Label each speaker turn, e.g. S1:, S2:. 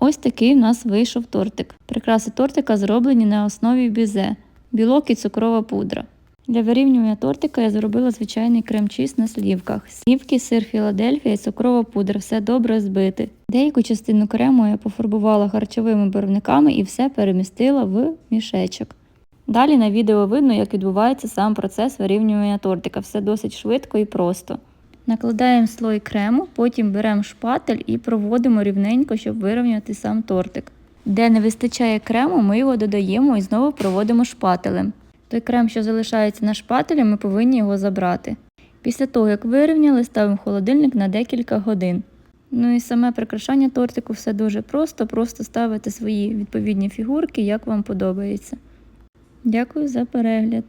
S1: Ось такий в нас вийшов тортик. Прикраси тортика зроблені на основі бізе, білок і цукрова пудра. Для вирівнювання тортика я зробила звичайний крем-чіз на слівках. Слівки, сир Філадельфія і цукрова пудра, все добре збити. Деяку частину крему я пофарбувала харчовими барвниками і все перемістила в мішечок. Далі на відео видно, як відбувається сам процес вирівнювання тортика. Все досить швидко і просто. Накладаємо слой крему, потім беремо шпатель і проводимо рівненько, щоб вирівняти сам тортик. Де не вистачає крему, ми його додаємо і знову проводимо шпателем. Той крем, що залишається на шпателі, ми повинні його забрати. Після того, як вирівняли, ставимо холодильник на декілька годин. Ну і саме прикрашання тортику все дуже просто, просто ставите свої відповідні фігурки, як вам подобається. Дякую за перегляд.